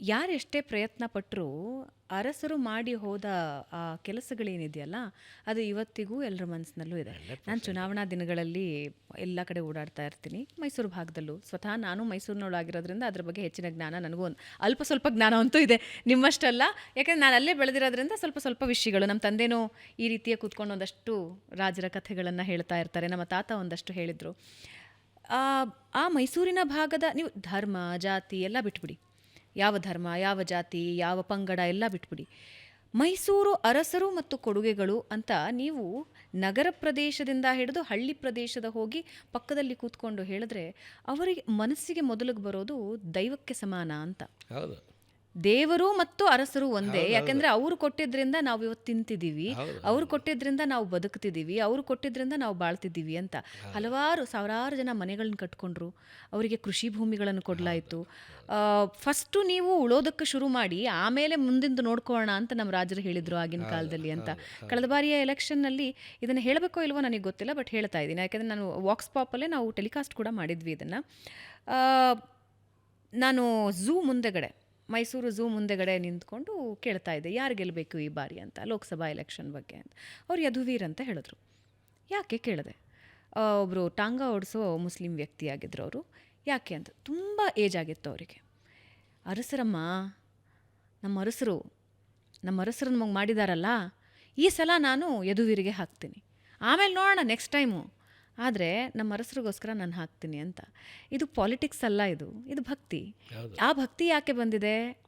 ಯಾರೆಷ್ಟೇ ಪ್ರಯತ್ನ ಪಟ್ಟರೂ ಅರಸರು ಮಾಡಿ ಹೋದ ಆ ಕೆಲಸಗಳೇನಿದೆಯಲ್ಲ ಅದು ಇವತ್ತಿಗೂ ಎಲ್ಲರ ಮನಸ್ಸಿನಲ್ಲೂ ಇದೆ. ನಾನು ಚುನಾವಣಾ ದಿನಗಳಲ್ಲಿ ಎಲ್ಲ ಕಡೆ ಓಡಾಡ್ತಾ ಇರ್ತೀನಿ. ಮೈಸೂರು ಭಾಗದಲ್ಲೂ. ಸ್ವತಃ ನಾನು ಮೈಸೂರಿನೊಳಗಿರೋದ್ರಿಂದ ಅದ್ರ ಬಗ್ಗೆ ಹೆಚ್ಚಿನ ಜ್ಞಾನ ನನಗೂ ಒಂದು ಅಲ್ಪ ಸ್ವಲ್ಪ ಜ್ಞಾನ ಅಂತೂ ಇದೆ. ನಿಮ್ಮಷ್ಟಲ್ಲ. ಯಾಕಂದ್ರೆ ನಾನು ಅಲ್ಲೇ ಬೆಳೆದಿರೋದ್ರಿಂದ ಸ್ವಲ್ಪ ಸ್ವಲ್ಪ ವಿಷಯಗಳು. ನಮ್ಮ ತಂದೆನೂ ಈ ರೀತಿಯ ಕೂತ್ಕೊಂಡು ಒಂದಷ್ಟು ರಾಜರ ಕಥೆಗಳನ್ನು ಹೇಳ್ತಾ ಇರ್ತಾರೆ. ನಮ್ಮ ತಾತ ಒಂದಷ್ಟು ಹೇಳಿದರು. ಆ ಆ ಮೈಸೂರಿನ ಭಾಗದ ನೀವು ಧರ್ಮ ಜಾತಿ ಎಲ್ಲ ಬಿಟ್ಬಿಡಿ. ಯಾವ ಧರ್ಮ, ಯಾವ ಜಾತಿ, ಯಾವ ಪಂಗಡ ಎಲ್ಲ ಬಿಟ್ಬಿಡಿ. ಮೈಸೂರು ಅರಸರು ಮತ್ತು ಕೊಡುಗೆಗಳು ಅಂತ ನೀವು ನಗರ ಪ್ರದೇಶದಿಂದ ಹಿಡಿದು ಹಳ್ಳಿ ಪ್ರದೇಶದ ಹೋಗಿ ಪಕ್ಕದಲ್ಲಿ ಕೂತ್ಕೊಂಡು ಹೇಳಿದ್ರೆ ಅವರಿಗೆ ಮನಸ್ಸಿಗೆ ಮೊದಲಿಗೆ ಬರೋದು ದೈವಕ್ಕೆ ಸಮಾನ ಅಂತ. ಹೌದು. ದೇವರು ಮತ್ತು ಅರಸರು ಒಂದೇ. ಯಾಕಂದ್ರೆ ಅವರು ಕೊಟ್ಟಿದ್ರಿಂದ ನಾವು ಇವತ್ತು ತಿಂತಿದ್ದೀವಿ ಅವ್ರು ಕೊಟ್ಟಿದ್ರಿಂದ ನಾವು ಬದುಕ್ತಿದ್ದೀವಿ ಅವ್ರು ಕೊಟ್ಟಿದ್ರಿಂದ ನಾವು ಬಾಳ್ತಿದ್ದೀವಿ ಅಂತ. ಹಲವಾರು ಸಾವಿರಾರು ಜನ ಮನೆಗಳನ್ನ ಕಟ್ಕೊಂಡ್ರು. ಅವರಿಗೆ ಕೃಷಿ ಭೂಮಿಗಳನ್ನು ಕೊಡಲಾಯಿತು. ಫಸ್ಟು ನೀವು ಉಳೋದಕ್ಕೆ ಶುರು ಮಾಡಿ ಆಮೇಲೆ ಮುಂದಿಂದು ನೋಡ್ಕೋಣ ಅಂತ ನಮ್ಮ ರಾಜರು ಹೇಳಿದ್ರು ಆಗಿನ ಕಾಲದಲ್ಲಿ ಅಂತ. ಕಳೆದ ಬಾರಿಯ ಎಲೆಕ್ಷನ್ನಲ್ಲಿ ಇದನ್ನು ಹೇಳಬೇಕೋ ಇಲ್ವೋ ನನಗೆ ಗೊತ್ತಿಲ್ಲ ಬಟ್ ಹೇಳ್ತಾ ಇದ್ದೀನಿ. ಯಾಕಂದರೆ ನಾನು ವಾಕ್ಸ್ ಪಾಪಲ್ಲೇ ನಾವು ಟೆಲಿಕಾಸ್ಟ್ ಕೂಡ ಮಾಡಿದ್ವಿ ಇದನ್ನು. ನಾನು ಝೂ ಮುಂದೆಗಡೆ ಮೈಸೂರು ಝೂ ಮುಂದೆಗಡೆ ನಿಂತ್ಕೊಂಡು ಕೇಳ್ತಾ ಇದ್ದೆ ಯಾರು ಗೆಲ್ಲಬೇಕು ಈ ಬಾರಿ ಅಂತ ಲೋಕಸಭಾ ಎಲೆಕ್ಷನ್ ಬಗ್ಗೆ ಅಂತ. ಅವ್ರು ಯಧುವೀರ್ ಅಂತ ಹೇಳಿದ್ರು. ಯಾಕೆ ಕೇಳಿದೆ? ಒಬ್ಬರು ಟಾಂಗ ಓಡಿಸೋ ಮುಸ್ಲಿಂ ವ್ಯಕ್ತಿಯಾಗಿದ್ದರು ಅವರು. ಯಾಕೆ ಅಂತ? ತುಂಬ ಏಜ್ ಆಗಿತ್ತು ಅವರಿಗೆ. ಅರಸರಮ್ಮ, ನಮ್ಮ ಅರಸರು ನಮ್ಮ ಅರಸರು ನಮಗೆ ಮಾಡಿದಾರಲ್ಲ? ಈ ಸಲ ನಾನು ಯದುವೀರಿಗೆ ಹಾಕ್ತೀನಿ. ಆಮೇಲೆ ನೋಡೋಣ ನೆಕ್ಸ್ಟ್ ಟೈಮು ಆದರೆ ನಮ್ಮ ಅರಸರಿಗೋಸ್ಕರ ನಾನು ಹಾಕ್ತೀನಿ ಅಂತ. ಇದು ಪಾಲಿಟಿಕ್ಸ್ ಅಲ್ಲ ಇದು. ಇದು ಭಕ್ತಿ. ಆ ಭಕ್ತಿ ಯಾಕೆ ಬಂದಿದೆ?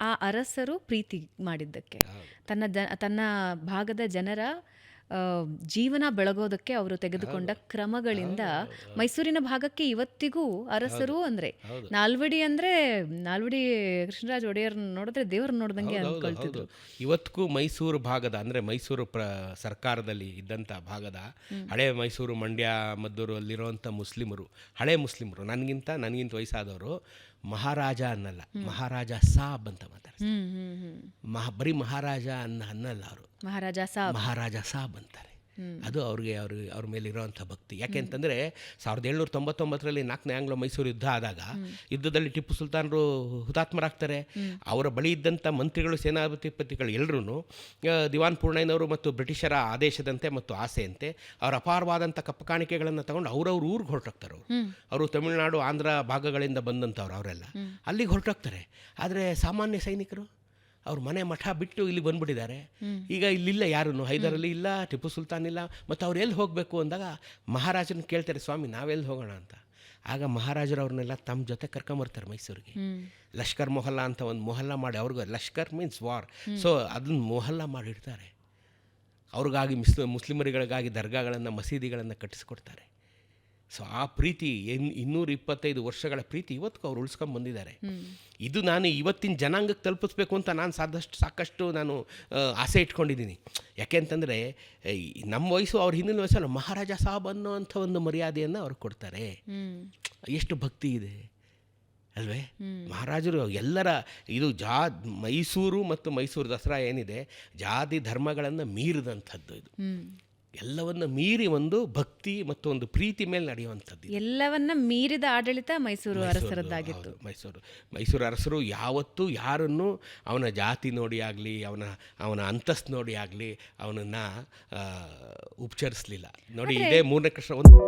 ಆ ಅರಸರು ಪ್ರೀತಿ ಮಾಡಿದ್ದಕ್ಕೆ. ತನ್ನ ಜ ತನ್ನ ಭಾಗದ ಜನರ ಜೀವನ ಬೆಳಗೋದಕ್ಕೆ ಅವರು ತೆಗೆದುಕೊಂಡ ಕ್ರಮಗಳಿಂದ ಮೈಸೂರಿನ ಭಾಗಕ್ಕೆ ಇವತ್ತಿಗೂ ಅರಸರು ಅಂದ್ರೆ ನಾಲ್ವಡಿ ಅಂದ್ರೆ ನಾಲ್ವಡಿ ಕೃಷ್ಣರಾಜ ಒಡೆಯರ್ ನೋಡಿದ್ರೆ ದೇವರು ನೋಡ್ದಂಗೆ ಅನ್ಕೊಳ್ತಿದ್ರು. ಇವತ್ತಿಗೂ ಮೈಸೂರು ಭಾಗದ ಅಂದರೆ ಮೈಸೂರು ಪ್ರ ಸರ್ಕಾರದಲ್ಲಿ ಇದ್ದಂಥ ಭಾಗದ ಹಳೆ ಮೈಸೂರು ಮಂಡ್ಯ ಮದ್ದೂರು ಅಲ್ಲಿರುವಂಥ ಮುಸ್ಲಿಮರು ಹಳೆ ಮುಸ್ಲಿಮರು ನನಗಿಂತ ನನಗಿಂತ ವಯಸ್ಸಾದವರು ಮಹಾರಾಜ ಅನ್ನಲ್ಲ. ಮಹಾರಾಜ ಸಾಬ್ ಅಂತ ಮಾತಾಡ್ತಾರೆ. ಮಹಾ ಬರೀ ಮಹಾರಾಜ ಅನ್ನ ಅನ್ನಲ್ಲ ಅವರು. ಮಹಾರಾಜ ಸಾಬ್. ಮಹಾರಾಜ ಸಾಬ್ ಅಂತಾರೆ. ಅದು ಅವ್ರಿಗೆ ಅವ್ರಿಗೆ ಅವ್ರ ಮೇಲೆ ಇರೋವಂಥ ಭಕ್ತಿ. ಯಾಕೆ ಅಂತಂದರೆ ಸಾವಿರದ ಏಳ್ನೂರ ತೊಂಬತ್ತೊಂಬತ್ತರಲ್ಲಿ ನಾಲ್ಕನೇ ಆಂಗ್ಲೋ ಮೈಸೂರು ಯುದ್ಧ ಆದಾಗ ಯುದ್ಧದಲ್ಲಿ ಟಿಪ್ಪು ಸುಲ್ತಾನರು ಹುತಾತ್ಮರಾಗ್ತಾರೆ. ಅವರ ಬಳಿ ಇದ್ದಂಥ ಮಂತ್ರಿಗಳು ಸೇನಾಧಿಪತಿಗಳು ಎಲ್ಲರೂ ದಿವಾನ್ ಪೂರ್ಣಯ್ಯನವರು ಮತ್ತು ಬ್ರಿಟಿಷರ ಆದೇಶದಂತೆ ಮತ್ತು ಆಸೆಯಂತೆ ಅವರ ಅಪಾರವಾದಂಥ ಕಪ್ಪು ಕಾಣಿಕೆಗಳನ್ನು ತಗೊಂಡು ಅವ್ರವ್ರ ಊರಿಗೆ ಹೊರಟೋಗ್ತಾರೆ ಅವರು. ಅವರು ತಮಿಳುನಾಡು ಆಂಧ್ರ ಭಾಗಗಳಿಂದ ಬಂದಂಥವ್ರು ಅವರೆಲ್ಲ. ಅಲ್ಲಿಗೆ ಹೊರಟೋಗ್ತಾರೆ. ಆದರೆ ಸಾಮಾನ್ಯ ಸೈನಿಕರು? ಅವ್ರ ಮನೆ ಮಠ ಬಿಟ್ಟು ಇಲ್ಲಿ ಬಂದ್ಬಿಟ್ಟಿದ್ದಾರೆ. ಈಗ ಇಲ್ಲಿಲ್ಲ ಯಾರೂ ಹೈದರಲ್ಲಿ ಇಲ್ಲ ಟಿಪ್ಪು ಸುಲ್ತಾನ್ ಇಲ್ಲ. ಮತ್ತು ಅವ್ರು ಎಲ್ಲಿ ಹೋಗಬೇಕು ಅಂದಾಗ ಮಹಾರಾಜನ ಕೇಳ್ತಾರೆ ಸ್ವಾಮಿ ನಾವೆಲ್ಲಿ ಹೋಗೋಣ ಅಂತ? ಆಗ ಮಹಾರಾಜರು ಅವ್ರನ್ನೆಲ್ಲ ತಮ್ಮ ಜೊತೆ ಕರ್ಕೊಂಬರ್ತಾರೆ ಮೈಸೂರಿಗೆ. ಲಷ್ಕರ್ ಮೊಹಲ್ಲಾ ಅಂತ ಒಂದು ಮೊಹಲ್ಲಾ ಮಾಡಿ ಅವ್ರಿಗೂ ಲಷ್ಕರ್ ಮೀನ್ಸ್ ವಾರ್. ಸೊ ಅದನ್ನ ಮೊಹಲ್ಲಾ ಮಾಡಿಡ್ತಾರೆ. ಅವ್ರಿಗಾಗಿ ಮಿಸ್ ಮುಸ್ಲಿಮರಿಗಳಿಗಾಗಿ ದರ್ಗಾಗಳನ್ನು ಮಸೀದಿಗಳನ್ನು ಕಟ್ಟಿಸ್ಕೊಡ್ತಾರೆ. ಸೊ ಆ ಪ್ರೀತಿ ಇನ್ ಇನ್ನೂರ ಇಪ್ಪತ್ತೈದು ವರ್ಷಗಳ ಪ್ರೀತಿ ಇವತ್ತಿಗೂ ಅವ್ರು ಉಳಿಸ್ಕೊಂಡು ಬಂದಿದ್ದಾರೆ. ಇದು ನಾನು ಇವತ್ತಿನ ಜನಾಂಗಕ್ಕೆ ತಲುಪಿಸ್ಬೇಕು ಅಂತ ನಾನು ಸಾಧಷ್ಟು ಸಾಕಷ್ಟು ನಾನು ಆಸೆ ಇಟ್ಕೊಂಡಿದ್ದೀನಿ. ಯಾಕೆಂತಂದರೆ ನಮ್ಮ ವಯಸ್ಸು ಅವ್ರ ಹಿಂದಿನ ವಯಸ್ಸಲ್ಲ ಮಹಾರಾಜ ಸಾಬ್ ಅನ್ನೋವಂಥ ಒಂದು ಮರ್ಯಾದೆಯನ್ನು ಅವ್ರು ಕೊಡ್ತಾರೆ. ಎಷ್ಟು ಭಕ್ತಿ ಇದೆ. ಅಲ್ವೇ? ಮಹಾರಾಜರು ಎಲ್ಲರ ಇದು ಜಾ ಮೈಸೂರು ಮತ್ತು ಮೈಸೂರು ದಸರಾ ಏನಿದೆ ಜಾತಿ ಧರ್ಮಗಳನ್ನು ಮೀರಿದಂಥದ್ದು ಇದು. ಎಲ್ಲವನ್ನು ಮೀರಿ ಒಂದು ಭಕ್ತಿ ಮತ್ತು ಒಂದು ಪ್ರೀತಿ ಮೇಲೆ ನಡೆಯುವಂಥದ್ದು. ಎಲ್ಲವನ್ನ ಮೀರಿದ ಆಡಳಿತ ಮೈಸೂರು ಅರಸರದ್ದಾಗಿತ್ತು. ಮೈಸೂರು. ಮೈಸೂರು ಅರಸರು ಯಾವತ್ತೂ ಯಾರನ್ನು ಅವನ ಜಾತಿ ನೋಡಿ ಆಗಲಿ ಅವನ ಅವನ ಅಂತಸ್ತು ನೋಡಿ ಆಗಲಿ ಅವನನ್ನು ಉಪಚರಿಸಲಿಲ್ಲ. ನೋಡಿ ಇದೇ ಮೂರನೇ ಕೃಷ್ಣ ಒಂದು